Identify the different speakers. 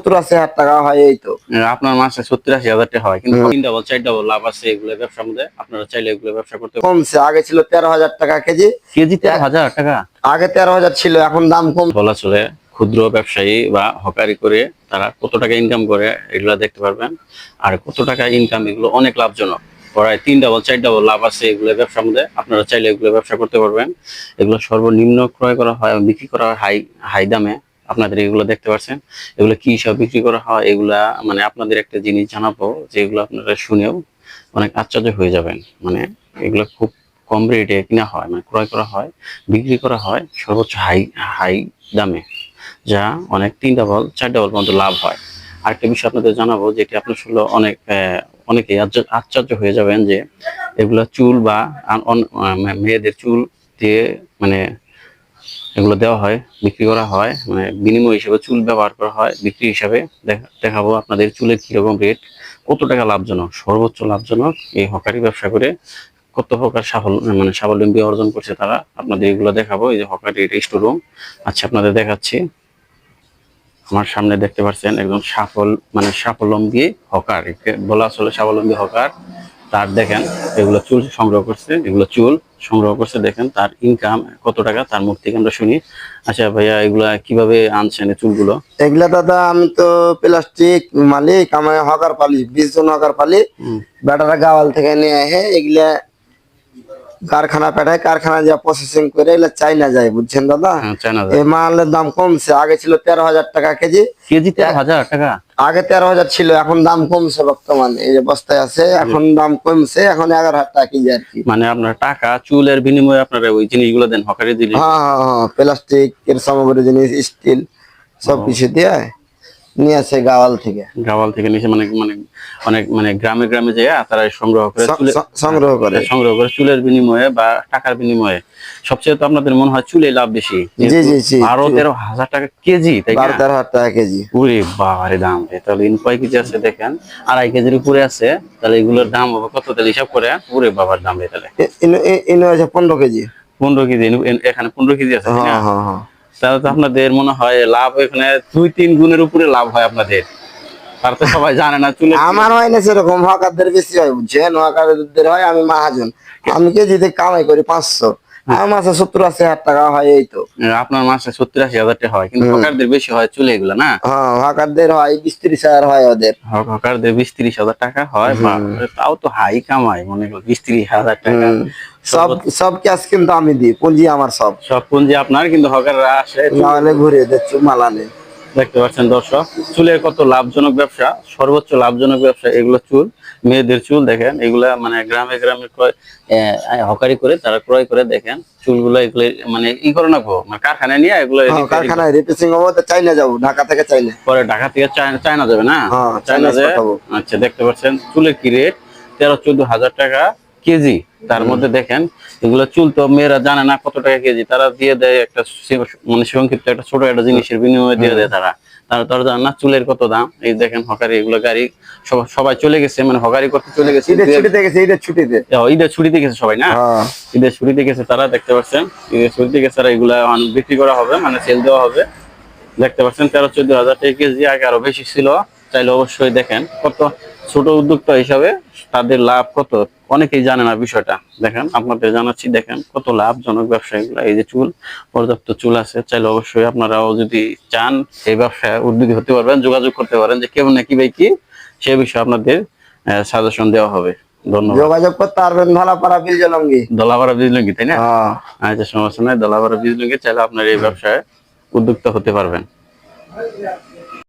Speaker 1: সত্তর আশি হাজার টাকা হয় এই তো।
Speaker 2: আপনার মাসে সত্তর আশি হাজার টাকা হয় কিন্তু তিন ডাবল চার ডাবল লাভ আছে এগুলো ব্যবসার মধ্যে আপনারা চাইলে এগুলো ব্যবসা করতে
Speaker 1: কমছে আগে ছিল তেরো হাজার টাকা কেজি।
Speaker 2: কেজি তেরো হাজার টাকা।
Speaker 1: আগে তেরো হাজার ছিল এখন দাম কম।
Speaker 2: বলা চলে ক্ষুদ্র ব্যবসায়ী বা হকারি করে তারা কত টাকা ইনকাম করে এগুলো দেখতে পারবেন। আর কত টাকা ইনকাম এগুলো অনেক লাভজনক। প্রায় তিন ডাবল চার ডাবল লাভ আছে এগুলো ব্যবসার মধ্যে আপনারা চাইলে এগুলো ব্যবসা করতে পারবেন। এগুলো সর্বনিম্ন ক্রয় করা হয় এবং বিক্রি করা হয় হাই হাই দামে। আপনাদের এগুলো দেখতে পাচ্ছেন এগুলো কি সব বিক্রি করা হয়, এগুলা মানে আপনাদের একটা জিনিস জানাব যে এগুলো আপনারা শুনেও অনেক আশ্চর্য হয়ে যাবেন। মানে এগুলো খুব কম রেটে কিনা হয় মানে ক্রয় করা হয়, বিক্রি করা হয় সর্বোচ্চ হাই হাই দামে, যা অনেক তিন ডাবল চার ডাবল পর্যন্ত লাভ হয়। আরেকটা বিষয় আপনাদের জানাব, যেটি আপনার শুনলে অনেক অনেকেই আশ্চর্য- হয়ে যাবেন যে এগুলো চুল বা মেয়েদের চুল দিয়ে মানে এগুলো দেওয়া হয়, বিক্রি করা হয় মানে বিনিময় হিসেবে চুল ব্যবহার করা হয়, বিক্রি হিসাবে দেখা- দেখাবো আপনাদের চুলের কীরকম রেট কত টাকা লাভজনক, সর্বোচ্চ লাভজনক এই হকারি ব্যবসা করে কত প্রকার সাফল্য মানে স্বাবলম্বী অর্জন করছে তারা, আপনাদের এগুলো দেখাবো, এই যে হকারি স্টোরুম আচ্ছা আপনাদের দেখাচ্ছি। আমার সামনে দেখতে পাচ্ছেন একজন সফল মানে স্বাবলম্বী হকার বলা আসলে স্বাবলম্বী হকার। তার দেখেন এগুলো চুল সংগ্রহ করছে এগুলো চুল সংগ্রহ করছে দেখেন তার ইনকাম কত টাকা তার মুখ থেকে আমরা শুনি। আচ্ছা ভাইয়া এগুলা কীভাবে আনছেন চুলগুলো?
Speaker 1: এগুলা দাদা আমি তো প্লাস্টিক মালিক আমার হকার পালি বিশ জন হকার পালি। বেটারা গাওয়াল থেকে নিয়ে এগুলা কারখানা পাঠায় কারখানা যা প্রসেসিং করে এগুলা চাইনা যায় বুঝছেন দাদা?
Speaker 2: হ্যাঁ
Speaker 1: এই মালের দাম কমছে আগে ছিল তেরো হাজার টাকা কেজি।
Speaker 2: কেজি তেরো হাজার টাকা?
Speaker 1: আগে তেরো হাজার ছিল এখন দাম কমছে বর্তমানে এই যে বস্তায় আছে এখন দাম কমছে এখন এগারো হাজার টাকা কেজি আর কি।
Speaker 2: মানে আপনার টাকা চুলের বিনিময়ে আপনারা ওই জিনিসগুলো দেন হকারি দিলে
Speaker 1: হ্যাঁ হ্যাঁ হ্যাঁ প্লাস্টিক এর সামগ্রী জিনিস স্টিল সব কিছু দিয়ে। নিয়ে আসে গাওয়াল থেকে
Speaker 2: গাওয়াল থেকে নিচে মানে মানে অনেক মানে গ্রামে গ্রামে যায় তারা সংগ্রহ করে
Speaker 1: সংগ্রহ করে
Speaker 2: সংগ্রহ করে চুলের বিনিময়ে বা টাকার বিনিময়ে সবচেয়ে তো আপনাদের মনে হয় চুলে লাভ বেশি
Speaker 1: জি জি জি
Speaker 2: বারো তেরো হাজার টাকা কেজি তাই
Speaker 1: বারো তেরো হাজার টাকা কেজি
Speaker 2: বাবারে দাম রে তাহলে ইন কয় কেজি আছে দেখেন আড়াই কেজির উপরে আছে তাহলে এগুলোর দাম হবে কত তাহলে হিসাব করে বাবার দাম রে তাহলে
Speaker 1: পনেরো কেজি
Speaker 2: পনেরো কেজি এখানে পনেরো কেজি আছে?
Speaker 1: হ্যাঁ হ্যাঁ হ্যাঁ
Speaker 2: তাহলে তো আপনাদের মনে হয় লাভ এখানে দুই তিন গুণের উপরে লাভ হয় আপনাদের। তার তো সবাই জানে না চুলে
Speaker 1: আমার হয় না সেরকম হকারদের বেশি হয় বুঝছেন হকারদের হয় আমি মহাজন। আমি কেজিতে কামাই করি পাঁচশো। আমার মাসে সত্তর আশি হাজার টাকা হয় এই তো।
Speaker 2: আপনার মাসে সত্তর আশি হাজার টাকা হয় কিন্তু হকারদের বেশি হয় চুলে এগুলো না?
Speaker 1: হ্যাঁ হকারদের হয় বিশ ত্রিশ হাজার হয় ওদের।
Speaker 2: হকারদের বিশ ত্রিশ হাজার টাকা হয় তাও তো হাই কামাই মনে করো বিশ ত্রিশ হাজার টাকা।
Speaker 1: সব সব ক্যাশ কিন্তু আমি দিই পুঁজি আমার সব।
Speaker 2: সব পুঞ্জি আপনার কিন্তু হকাররা আসে
Speaker 1: নাহলে ঘুরে দিচ্ছি মালানে
Speaker 2: দেখতে পাচ্ছেন দর্শক চুলের কত লাভজনক ব্যবসা সর্বোচ্চ লাভজনক ব্যবসা এগুলো চুল মেয়েদের চুল দেখেন এগুলা মানে গ্রামে গ্রামে ক্রয় হকারি করে তারা ক্রয় করে দেখেন চুলগুলো এগুলো মানে ই করে নাকবো মানে কারখানায় নিয়ে এগুলো
Speaker 1: হ্যাঁ, কারখানায় রিপেসিং হব তো চাইনা যাব ঢাকা থেকে চাইলে।
Speaker 2: পরে ঢাকা থেকে চায়না চায়না যাবে না?
Speaker 1: হ্যাঁ, চাইনা পাঠাবো।
Speaker 2: আচ্ছা দেখতে পাচ্ছেন চুলের কি রেট তেরো চোদ্দ হাজার টাকা কেজি। তার মধ্যে দেখেন এগুলো চুল তো মেয়েরা জানে না কত টাকা কেজি তারা দিয়ে দেয় একটা মানে সংক্ষিপ্ত একটা ছোট একটা জিনিসের বিনিময়ে দিয়ে দেয় তারা। তারা তারা জানে না চুলের কত দাম। এই দেখেন হকারি এগুলো গাড়ি সব- সবাই চলে গেছে মানে হকারি করতে চলে গেছে।
Speaker 1: ঈদের ছুটিতে গেছে ঈদের ছুটিতে।
Speaker 2: ঈদের ছুটিতে গেছে সবাই না?
Speaker 1: হ্যাঁ।
Speaker 2: ঈদের ছুটিতে গেছে তারা দেখতে পাচ্ছেন? ঈদের ছুটিতে গেছে তারা এগুলা বিক্রি করা হবে মানে সেল দেওয়া হবে। দেখতে পাচ্ছেন তেরো চোদ্দ হাজার টাকা কেজি আগে আরও বেশি ছিল। চাইলে অবশ্যই দেখেন কত ছোট উদ্যোক্তা হিসাবে তাদের লাভ কত। অনেকেই জানে না বিষয়টা। দেখেন আপনাদের জানাচ্ছি দেখেন কত লাভজনক ব্যবসা এগুলা এই যে চুল পর্যাপ্ত চুল আছে। চাইলে অবশ্যই আপনারাও যদি চান এই ব্যবসায় উদ্যোগী হতে পারবেন যোগাযোগ করতে পারেন যে কেমন না কি ভাই কি সে বিষয়ে আপনাদের সাজেশন দেওয়া হবে। ধন্যবাদ।
Speaker 1: যোগাযোগ করতে পারবেন ধলাপাড়া
Speaker 2: বিজলঙ্গি তাই না?
Speaker 1: হ্যাঁ।
Speaker 2: আচ্ছা সমস্যা নাই। দলাপাড়া বিজলঙ্গি চাইলে আপনার এই ব্যবসায় উদ্যোক্তা হতে পারবেন।